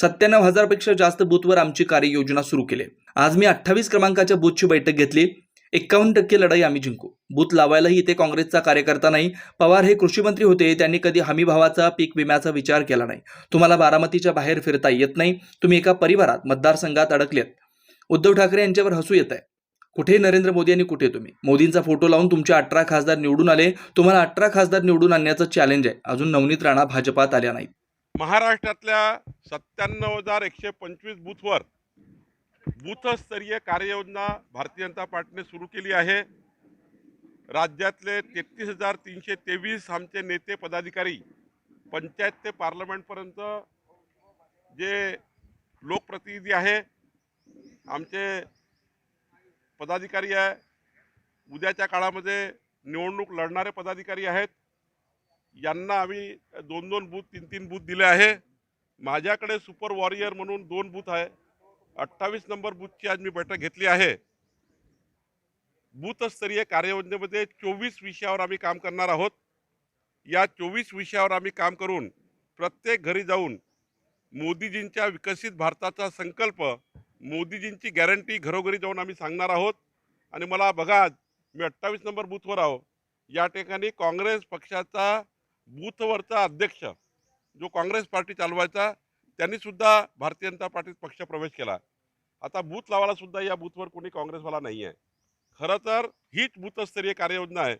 सत्त्याण्णव हजारपेक्षा जास्त बूथवर आमची कार्ययोजना सुरू केली. आहे. आज मी अठ्ठावीस क्रमांकाच्या बूथची बैठक घेतली. एक्कावन्न टक्के लढाई आम्ही जिंकू. बूथ लावायलाही इथे काँग्रेसचा कार्यकर्ता नाही. पवार हे कृषी मंत्री होते. त्यांनी कधी हमीभावाचा पीक विम्याचा विचार केला नाही. तुम्हाला बारामतीच्या बाहेर फिरता येत नाही. तुम्ही एका परिवारात मतदारसंघात अडकलेत. उद्धव ठाकरे यांच्यावर हसू येत आहे. कुठे नरेंद्र मोदी आणि कुठे तुम्ही? मोदींचा फोटो लावून तुमचे अठरा खासदार निवडून आले. तुम्हाला अठरा खासदार निवडून आणण्याचं चॅलेंज आहे. अजून नवनीत राणा भाजपात आल्या नाहीत. महाराष्ट्रातल्या सत्त्याण्णव हजार एकशे पंचवीस बूथवर बूथस्तरीय कार्ययोजना भारतीय जनता पार्टीने सुरू केली आहे. राज्यातले तेहतीस हजार तीनशे तेवीस आमचे नेते पदाधिकारी पंचायत ते पार्लमेंटपर्यंत जे लोकप्रतिनिधी आहे आमचे पदाधिकारी आहे उद्याच्या काळामध्ये निवडणूक लढणारे पदाधिकारी आहेत. यांना आम्ही दोन दोन बूथ तीन तीन बूथ दिले आहे. माझ्याकडे सुपर वॉरियर म्हणून दोन बूथ आहे. अठ्ठावीस नंबर बूथची आज मी बैठक घेतली आहे. बूथस्तरीय कार्ययोजनेमध्ये चोवीस विषयावर आम्ही काम करणार आहोत. या चोवीस विषयावर आम्ही काम करून प्रत्येक घरी जाऊन मोदीजींच्या विकसित भारताचा संकल्प मोदीजींची गॅरंटी घरोघरी जाऊन आम्ही सांगणार आहोत. आणि मला बघा मी अठ्ठावीस नंबर बूथवर आहो. या ठिकाणी काँग्रेस पक्षाचा बूथवरचा अध्यक्ष जो काँग्रेस पार्टी चालवायचा त्यांनी सुद्धा भारतीय जनता पार्टीत पक्ष प्रवेश केला. आता बूथ लावायला सुद्धा या बूथवर कोणी काँग्रेसवाला नाही आहे खरं तर हीच बूथस्तरीय कार्ययोजना आहे.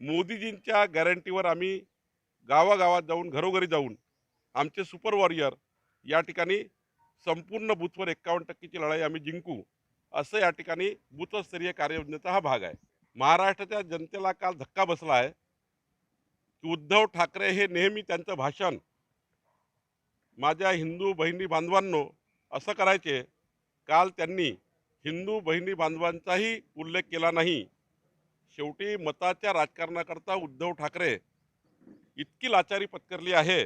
मोदीजींच्या गॅरंटीवर आम्ही गावागावात जाऊन घरोघरी जाऊन आमचे सुपर वॉरियर या ठिकाणी संपूर्ण बूथवर एक्कावन्न टक्केची लढाई आम्ही जिंकू असं या ठिकाणी बूथस्तरीय कार्ययोजनेचा हा भाग आहे. महाराष्ट्राच्या जनतेला काल धक्का बसला आहे. उद्धव ठाकरे हे नेहमी त्यांचं भाषण. माझ्या हिंदू बहिणी बांधवांनो असं करायचे. काल त्यांनी हिंदू बहिणी बांधवांचाही उल्लेख केला नाही. शेवटी मताच्या राजकारणाकरता उद्धव ठाकरे इतकी लाचारी पत्करली आहे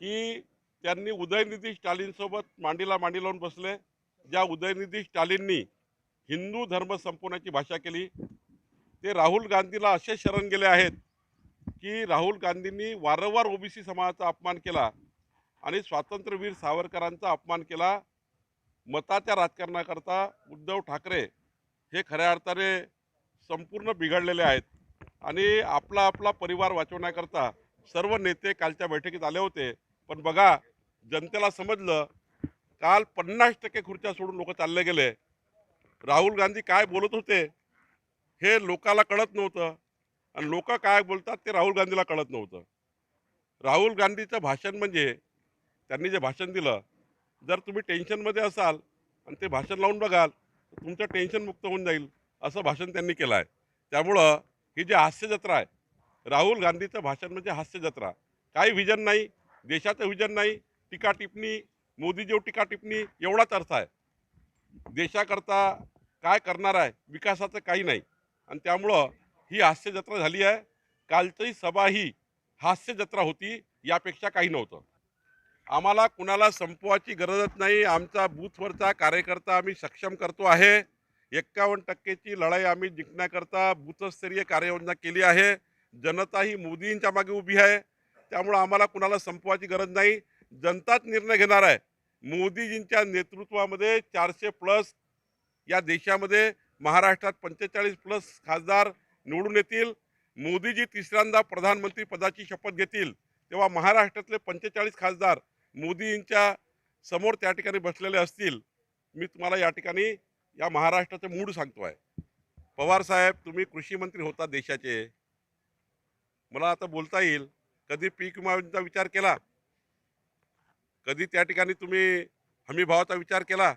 की त्यांनी उदयनिधी स्टालिनसोबत मांडीला मांडी लावून बसले. ज्या उदयनिधी स्टालिननी हिंदू धर्म संपवण्याची भाषा केली ते राहुल गांधीला असे शरण गेले आहेत की राहुल गांधींनी वारंवार ओबीसी समाजाचा अपमान केला आणि स्वातंत्र्यवीर सावरकरांचा अपमान केला मताच्या राजकारणाकरता उद्धव ठाकरे हे खऱ्या अर्थाने संपूर्ण बिघडलेले आहेत आणि आपला आपला परिवार वाचवण्याकरता सर्व नेते कालच्या बैठकीत आले होते. पण बघा जनतेला समजलं काल पन्नास टक्के खुर्च्या सोडून लोक चालले गेले. राहुल गांधी काय बोलत होते हे लोकाला कळत नव्हतं. आणि लोक काय बोलतात ते राहुल गांधीला कळत नव्हतं. राहुल गांधीचं भाषण म्हणजे त्यांनी जे भाषण दिलं जर तुम्ही टेन्शनमध्ये असाल आणि ते भाषण लावून बघाल तर तुमचं टेन्शन मुक्त होऊन जाईल असं भाषण त्यांनी केलं आहे. त्यामुळं ही जी हास्यजत्रा आहे राहुल गांधीचं भाषण म्हणजे हास्यजत्रा काही व्हिजन नाही देशाचं व्हिजन नाही टीका टिप्पणी मोदीजीव टीका टिप्पणी एवढाच अर्थ आहे. देशाकरता काय करणार आहे विकासाचं काही नाही. आणि त्यामुळं ही हास्यजत्रा झाली आहे. कालची सभा ही हास्यजत्रा होती यापेक्षा काही नव्हतं. आम्हाला कुणाला संपवायची गरजच नाही. आमचा बूथवरचा कार्यकर्ता आम्ही सक्षम करतो आहे. एक्कावन्न टक्केची लढाई आम्ही जिंकण्याकरता बूथस्तरीय कार्ययोजना केली आहे. जनता ही मोदींच्या मागे उभी आहे. त्यामुळं आम्हाला कुणाला संपवायची गरज नाही. जनताच निर्णय घेणार आहे. मोदीजींच्या नेतृत्वामध्ये चारशे प्लस या देशामध्ये महाराष्ट्रात पंचेचाळीस प्लस खासदार निवडून येतील. मोदीजी तिसऱ्यांदा प्रधानमंत्री पदाची शपथ घेतील. तेव्हा महाराष्ट्रातले पंचेचाळीस खासदार मोदींच्या समोर त्या ठिकाणी बसलेले असतील. मी तुम्हाला या ठिकाणी या महाराष्ट्राचे मूड सांगतो आहे पवार साहेब तुम्ही कृषी मंत्री होता देशाचे. मला आता बोलता येईल. कधी पीक विमाचा विचार केला? कधी त्या ठिकाणी तुम्ही हमी भावाचा विचार केला?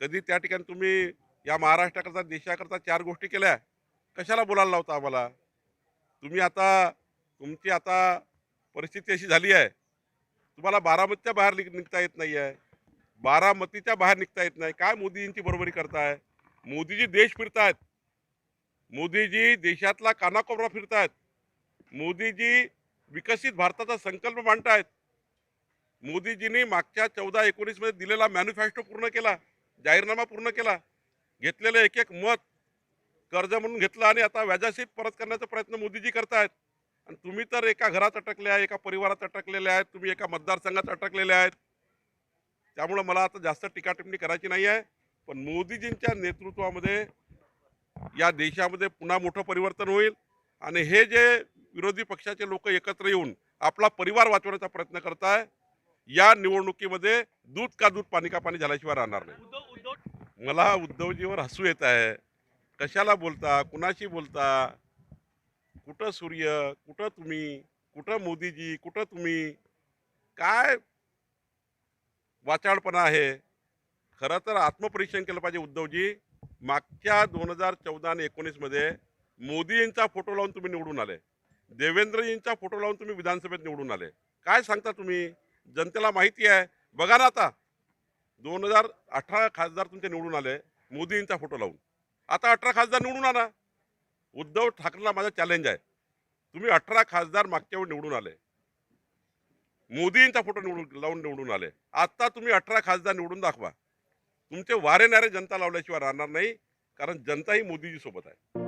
कधी त्या ठिकाणी तुम्ही या महाराष्ट्राकरता देशाकरता चार गोष्टी केल्या? कशाला बोलायला लावता आम्हाला? तुम्ही आता तुमची आता परिस्थिती अशी झाली आहे. तुम्हाला बारामतीच्या बाहेर निघ- निघता येत नाही आहे बारामतीच्या बाहेर निघता येत नाही. काय मोदीजींची बरोबरी करताय? मोदीजी देश फिरतायत. मोदीजी देशातला कानाकोपरा फिरतायत. मोदीजी विकसित भारताचा संकल्प मांडतायत. मोदीजींनी मागच्या चौदा एकोणीसमध्ये दिलेला मॅन्युफॅक्चर पूर्ण केला. जाहीरनामा पूर्ण केला. घेतलेलं एक एक मत कर्ज म्हणून घेतलं आणि आता व्याजासहित परत करण्याचा प्रयत्न मोदीजी करतायत. आणि तुम्ही तर एका घरात अटकले आहे एका परिवारात अटकलेले आहेत तुम्ही एका मतदारसंघात अटकलेले आहेत. त्यामुळं मला आता जास्त टीका टिप्पणी करायची नाही आहे. पण मोदीजींच्या नेतृत्वामध्ये या देशामध्ये पुन्हा मोठं परिवर्तन होईल. आणि हे जे विरोधी पक्षाचे लोक एकत्र येऊन आपला परिवार वाचवण्याचा प्रयत्न करताय या निवडणुकीमध्ये दूध का दूध पाणी का पाणी झाल्याशिवाय राहणार नाही. मला उद्धवजीवर हसू येत आहे. कशाला बोलता? कुणाशी बोलता? कुठं सूर्य? कुठं तुम्ही? कुठं मोदीजी? कुठं तुम्ही? काय वाचाळपणा आहे? खरं तर आत्मपरीक्षण केलं पाहिजे उद्धवजी. मागच्या दोन हजार चौदा आणि एकोणीसमध्ये मोदींचा फोटो लावून तुम्ही निवडून आले. देवेंद्रजींचा फोटो लावून तुम्ही विधानसभेत निवडून आले. काय सांगता तुम्ही? जनतेला माहिती आहे. बघा ना आता. दोन हजार अठरा खासदार तुमचे निवडून आले मोदींचा फोटो लावून. आता अठरा खासदार निवडून आणा उद्धव ठाकरेला माझा चॅलेंज आहे. तुम्ही अठरा खासदार मागच्या वेळी निवडून आले. मोदींचा फोटो निवडून लावून निवडून आले. आता तुम्ही अठरा खासदार निवडून दाखवा. तुमचे वारे नारे जनता लावल्याशिवाय राहणार नाही कारण जनता ही मोदीजी सोबत आहे.